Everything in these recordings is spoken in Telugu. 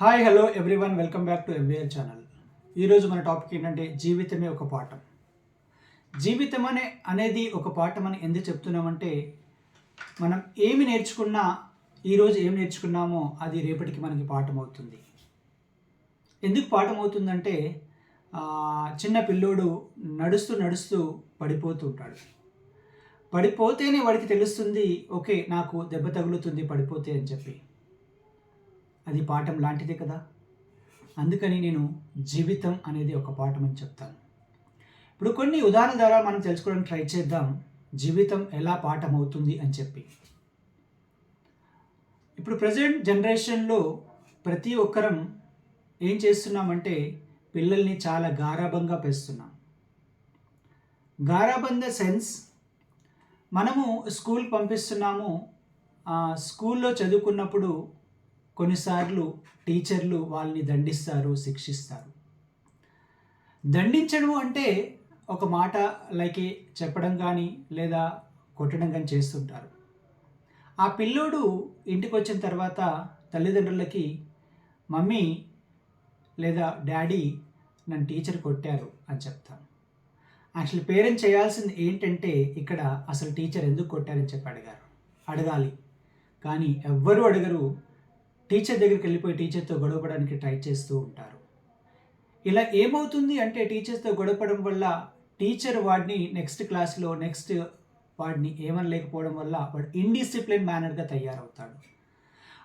Hi hello everyone welcome back to MBR channel ఈరోజు మన టాపిక్ ఏంటంటే జీవితమే ఒక పాఠం. జీవితం అనే అనేది ఒక పాఠం అని ఎందుకు చెప్తున్నామంటే మనం ఏమి నేర్చుకున్నా ఈరోజు ఏం నేర్చుకున్నామో అది రేపటికి మనకి పాఠం అవుతుంది ఎందుకు పాఠం అవుతుందంటే చిన్న పిల్లోడు నడుస్తూ నడుస్తూ పడిపోతూ ఉంటాడు. పడిపోతేనే వాడికి తెలుస్తుంది ఓకే నాకు దెబ్బ తగులుతుంది పడిపోతే అని చెప్పి. అది పాఠం లాంటిదే కదా? అందుకని నేను జీవితం అనేది ఒక పాఠం అని చెప్తాను. ఇప్పుడు కొన్ని ఉదాహరణ ద్వారా మనం తెలుసుకోవడానికి ట్రై చేద్దాం. జీవితం ఎలా పాఠం అవుతుంది అని చెప్పి. ఇప్పుడు ప్రజెంట్ జనరేషన్లో ప్రతి ఒక్కరం ఏం చేస్తున్నామంటే పిల్లల్ని చాలా గారాబంగా పెంచుతున్నాం. గారాబం ద సెన్స్ మనము స్కూల్ పంపిస్తున్నాము. ఆ స్కూల్లో చదువుకున్నప్పుడు కొన్నిసార్లు టీచర్లు వాళ్ళని దండిస్తారు శిక్షిస్తారు. దండించడం అంటే ఒక మాట లైకే చెప్పడం కానీ లేదా కొట్టడం కానీ చేస్తుంటారు. ఆ పిల్లోడు ఇంటికి వచ్చిన తర్వాత తల్లిదండ్రులకి మమ్మీ లేదా డాడీ నన్ను టీచర్ కొట్టారు అని చెప్తాను యాక్చువల్ పేరెంట్ చేయాల్సింది ఏంటంటే ఇక్కడ అసలు టీచర్ ఎందుకు కొట్టారని చెప్పి అడిగారు అడగాలి. కానీ ఎవ్వరూ అడగరు. టీచర్ దగ్గరికి వెళ్ళిపోయి టీచర్తో గొడవపడానికి ట్రై చేస్తూ ఉంటారు. ఇలా ఏమవుతుంది అంటే టీచర్స్తో గొడవపడడం వల్ల టీచర్ వాడిని నెక్స్ట్ క్లాస్లో నెక్స్ట్ వాడిని ఏమనలేకపోవడం వల్ల వాడు ఇండిసిప్లిన్ మేనర్గా తయారవుతాడు.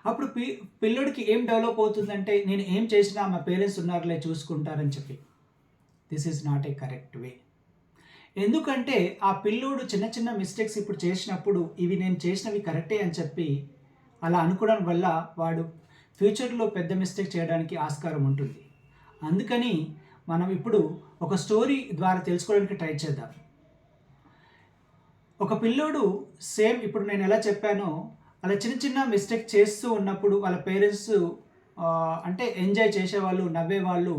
అప్పుడు పి పిల్లడికి ఏం డెవలప్ అవుతుందంటే నేను ఏం చేసినా మా పేరెంట్స్ ఉన్నారులే చూసుకుంటారని చెప్పి. This is not a correct way ఎందుకంటే ఆ పిల్లోడు చిన్న చిన్న మిస్టేక్స్ ఇప్పుడు చేసినప్పుడు ఇవి నేను చేసినవి కరెక్టే అని చెప్పి అలా అనుకోవడం వల్ల వాడు ఫ్యూచర్లో పెద్ద మిస్టేక్ చేయడానికి ఆస్కారం ఉంటుంది. అందుకని మనం ఇప్పుడు ఒక స్టోరీ ద్వారా తెలుసుకోవడానికి ట్రై చేద్దాం. ఒక పిల్లోడు సేమ్ ఇప్పుడు నేను ఎలా చెప్పానో అలా చిన్న చిన్న మిస్టేక్ చేస్తూ ఉన్నప్పుడు వాళ్ళ పేరెంట్స్ అంటే ఎంజాయ్ చేసేవాళ్ళు నవ్వేవాళ్ళు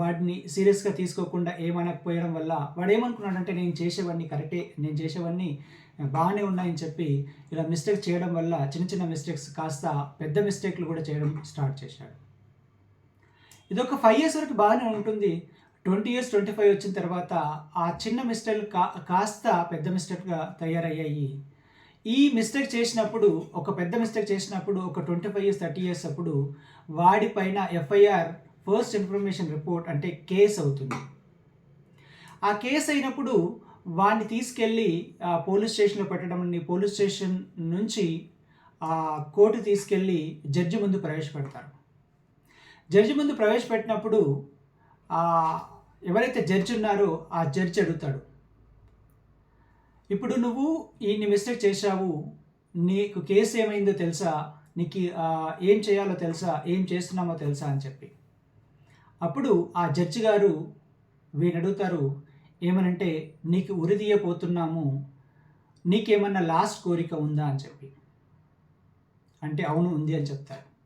వాటిని సీరియస్గా తీసుకోకుండా ఏమనకపోయడం వల్ల వాడు ఏమనుకున్నాడంటే నేను చేసేవన్నీ కరెక్టే నేను చేసేవన్నీ బాగానే ఉన్నాయని చెప్పి ఇలా మిస్టేక్ చేయడం వల్ల చిన్న చిన్న మిస్టేక్స్ కాస్త పెద్ద మిస్టేక్లు కూడా చేయడం స్టార్ట్ చేశాడు. ఇది ఒక ఫైవ్ ఇయర్స్ వరకు బాగానే ఉంటుంది. ట్వంటీ ఇయర్స్ ట్వంటీ ఫైవ్ వచ్చిన తర్వాత ఆ చిన్న మిస్టేక్ కా కాస్త పెద్ద మిస్టేక్గా తయారయ్యాయి. ఈ మిస్టేక్ చేసినప్పుడు ఒక పెద్ద మిస్టేక్ చేసినప్పుడు ఒక twenty five years thirty years అప్పుడు వాడిపైన ఎఫ్ఐఆర్ ఫస్ట్ ఇన్ఫర్మేషన్ రిపోర్ట్ అంటే కేసు అవుతుంది. ఆ కేసు అయినప్పుడు వాడిని తీసుకెళ్ళి ఆ, పోలీస్ స్టేషన్లో పెట్టడం పోలీస్ స్టేషన్ నుంచి ఆ కోర్టు తీసుకెళ్ళి జడ్జి ముందు ప్రవేశపెడతారు. జడ్జి ముందు ప్రవేశపెట్టినప్పుడు ఎవరైతే జడ్జి ఉన్నారో ఆ జడ్జి అడుగుతాడు. ఇప్పుడు నువ్వు ఈ మిస్టేక్ చేశావు. నీకు కేసు ఏమైందో తెలుసా? నీకు ఏం చేయాలో తెలుసా? ఏం చేస్తున్నామో తెలుసా? అని చెప్పి. అప్పుడు ఆ జడ్జి గారు వీడిని అడుగుతారు ఏమనంటే నీకు ఉరిదీయపోతున్నాము నీకేమన్నా లాస్ట్ కోరిక ఉందా? అని చెప్పి. అంటే అవును ఉంది అని చెప్తారు.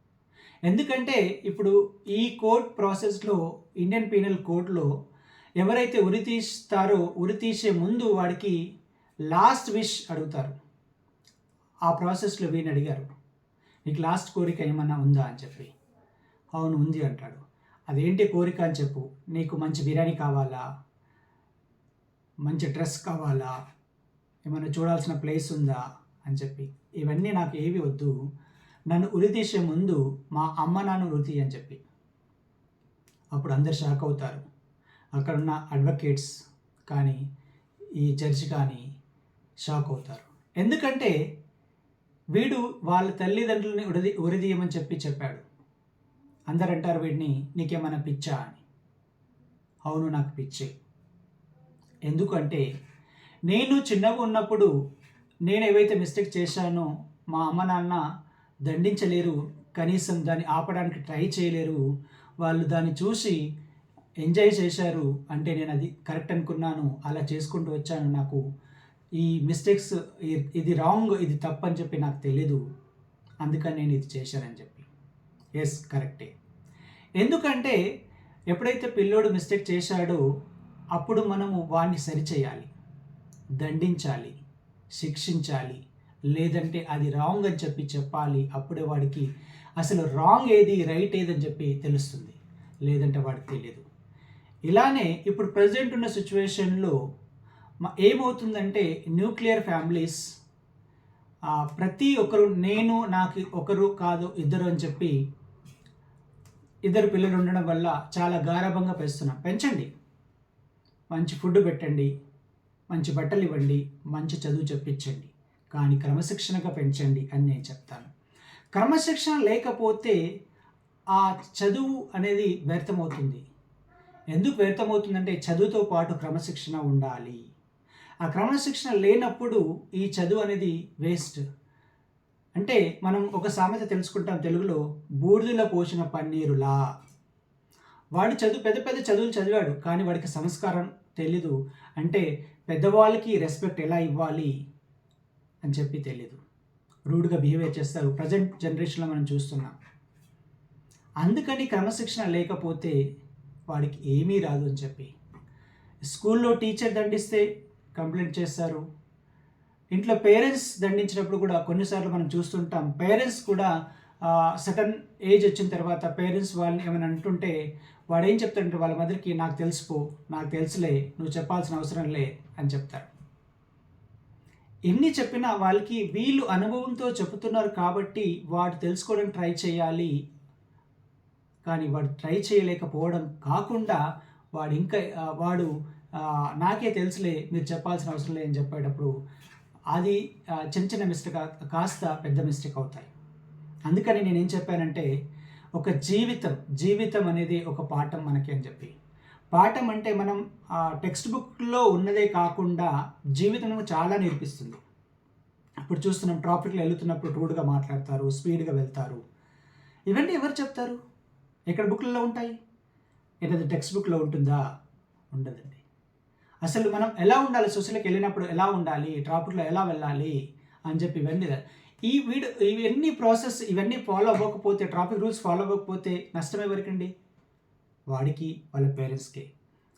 ఎందుకంటే ఇప్పుడు ఈ కోర్ట్ ప్రాసెస్లో ఇండియన్ పీనల్ కోడ్లో ఎవరైతే ఉరి తీస్తారో ఉరి తీసే ముందు వాడికి లాస్ట్ విష్ అడుగుతారు. ఆ ప్రాసెస్లో వీని అడిగారు. నీకు లాస్ట్ కోరిక ఏమన్నా ఉందా? అని చెప్పి. అవును ఉంది అంటాడు. అదేంటి కోరిక? అని చెప్పు. నీకు మంచి బిర్యానీ కావాలా? మంచి డ్రెస్ కావాలా? ఏమైనా చూడాల్సిన ప్లేస్ ఉందా? అని చెప్పి. ఇవన్నీ నాకు ఏవి వద్దు. నన్ను ఉరితీసే ముందు మా అమ్మ నాన్న ఉరితీ అని చెప్పి. అప్పుడు అందరు షాక్ అవుతారు. అక్కడ ఉన్న అడ్వకేట్స్ కానీ ఈ జడ్జి కానీ షాక్ అవుతారు. ఎందుకంటే వీడు వాళ్ళ తల్లిదండ్రులని ఉరిది ఉరిదీయమని చెప్పి చెప్పాడు. అందరు అంటారు వీడిని నీకేమైనా పిచ్చా అని. అవును నాకు పిచ్చే. ఎందుకంటే నేను చిన్నగా ఉన్నప్పుడు నేను ఏవైతే మిస్టేక్ చేశానో మా అమ్మ నాన్న దండించలేరు కనీసం దాన్ని ఆపడానికి ట్రై చేయలేరు వాళ్ళు దాన్ని చూసి ఎంజాయ్ చేశారు అంటే నేను అది కరెక్ట్ అనుకున్నాను అలా చేసుకుంటూ వచ్చాను. నాకు ఈ మిస్టేక్స్ ఇది రాంగ్ ఇది తప్పు అని చెప్పి నాకు తెలీదు. అందుకని నేను ఇది చేశానని చెప్పి. ఎస్ కరెక్టే ఎందుకంటే ఎప్పుడైతే పిల్లోడు మిస్టేక్ చేశాడో అప్పుడు మనము వాడిని సరిచేయాలి. దండించాలి. శిక్షించాలి. లేదంటే అది రాంగ్ అని చెప్పి చెప్పాలి అప్పుడే వాడికి అసలు రాంగ్ ఏది రైట్ ఏది అని చెప్పి తెలుస్తుంది. లేదంటే వాడికి తెలియదు. ఇలానే ఇప్పుడు ప్రజెంట్ ఉన్న సిచ్యువేషన్లో ఏమవుతుందంటే న్యూక్లియర్ ఫ్యామిలీస్ ప్రతి ఒక్కరు నేను నాకు ఒకరు కాదు ఇద్దరు అని చెప్పి ఇద్దరు పిల్లలు ఉండడం వల్ల చాలా గారాభంగా పెంచుతున్నాం. పెంచండి. మంచి ఫుడ్ పెట్టండి మంచి బట్టలు ఇవ్వండి మంచి చదువు చెప్పించండి కానీ క్రమశిక్షణగా పెంచండి అని నేను చెప్తాను. క్రమశిక్షణ లేకపోతే ఆ చదువు అనేది వ్యర్థమవుతుంది. ఎందుకు వ్యర్థమవుతుందంటే చదువుతో పాటు క్రమశిక్షణ ఉండాలి. ఆ క్రమశిక్షణ లేనప్పుడు ఈ చదువు అనేది వేస్ట్. అంటే మనం ఒక సామెత తెలుసుకుంటాం తెలుగులో బూడిదలో పోసిన పన్నీరులా. వాడు చదువు పెద్ద పెద్ద చదువులు చదివాడు కానీ వాడికి సంస్కారం తెలీదు. అంటే పెద్దవాళ్ళకి రెస్పెక్ట్ ఎలా ఇవ్వాలి అని చెప్పి తెలీదు. రూడ్గా బిహేవియర్ చేస్తారు. ప్రజెంట్ జనరేషన్లో మనం చూస్తున్నాం. అందుకని క్రమశిక్షణ లేకపోతే వాడికి ఏమీ రాదు అని చెప్పి. స్కూల్లో టీచర్ దండిస్తే కంప్లైంట్ చేస్తారు. ఇంట్లో పేరెంట్స్ దండించినప్పుడు కూడా కొన్నిసార్లు మనం చూస్తుంటాం. పేరెంట్స్ కూడా సటన్ ఏజ్ వచ్చిన తర్వాత పేరెంట్స్ వాళ్ళని ఏమైనా అంటుంటే వాడు ఏం చెప్తాడంటే వాళ్ళ మదర్కి నాకు తెలుసుకో నాకు తెలుసులే నువ్వు చెప్పాల్సిన అవసరం లే అని చెప్తారు. ఎన్ని చెప్పినా వాళ్ళకి వీళ్ళు అనుభవంతో చెబుతున్నారు కాబట్టి వాడు తెలుసుకోవడానికి ట్రై చేయాలి. కానీ వాడు ట్రై చేయలేకపోవడం కాకుండా వాడు ఇంకా వాడు నాకే తెలుసులే మీరు చెప్పాల్సిన అవసరం లేదని చెప్పేటప్పుడు అది చిన్న చిన్న మిస్టేక్ కాస్త పెద్ద మిస్టేక్ అవుతాయి. అందుకని నేనేం చెప్పానంటే ఒక జీవితం జీవితం అనేది ఒక పాఠం మనకి అని చెప్పి. పాఠం అంటే మనం టెక్స్ట్ బుక్లో ఉన్నదే కాకుండా జీవితం చాలా నేర్పిస్తుంది. ఇప్పుడు చూస్తున్నాం ట్రాఫిక్లో వెళ్తున్నప్పుడు రూడ్గా మాట్లాడతారు స్పీడ్గా వెళ్తారు. ఇవన్నీ ఎవరు చెప్తారు? ఎక్కడ బుక్లలో ఉంటాయి? ఏదైతే టెక్స్ట్ బుక్లో ఉంటుందా? ఉండదండి. అసలు మనం ఎలా ఉండాలి? సొసైటీకి వెళ్ళినప్పుడు ఎలా ఉండాలి? ట్రాఫిక్లో ఎలా వెళ్ళాలి? అని చెప్పి ఇవన్నీ ఈ వీడు ఇవన్నీ ప్రాసెస్ ఇవన్నీ ఫాలో అవ్వకపోతే ట్రాఫిక్ రూల్స్ ఫాలో అవ్వకపోతే నష్టం ఎవరికండి? వాడికి వాళ్ళ పేరెంట్స్కి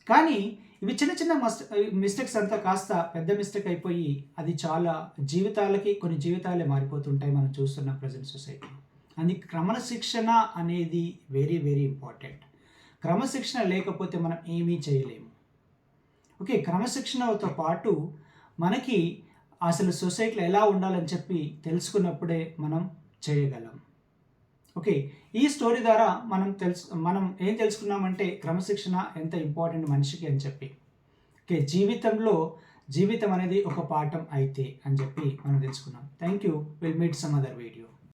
కానీ ఇవి చిన్న చిన్న మస్ మిస్టేక్స్ అంతా కాస్త పెద్ద మిస్టేక్ అయిపోయి అది చాలా జీవితాలకి కొన్ని జీవితాలే మారిపోతుంటాయి మనం చూస్తున్న ప్రజెంట్ సొసైటీ అందుకే క్రమశిక్షణ అనేది వెరీ వెరీ ఇంపార్టెంట్ క్రమశిక్షణ లేకపోతే మనం ఏమీ చేయలేము. ఓకే క్రమశిక్షణతో పాటు మనకి అసలు సొసైటీలో ఎలా ఉండాలని చెప్పి తెలుసుకున్నప్పుడే మనం చేయగలం. ఓకే ఈ స్టోరీ ద్వారా మనం తెలుసు మనం ఏం తెలుసుకున్నామంటే క్రమశిక్షణ ఎంత ఇంపార్టెంట్ మనిషికి అని చెప్పి. ఓకే జీవితంలో జీవితం అనేది ఒక పాఠం అయితే అని చెప్పి మనం తెలుసుకున్నాం. Thank you. Will meet some other video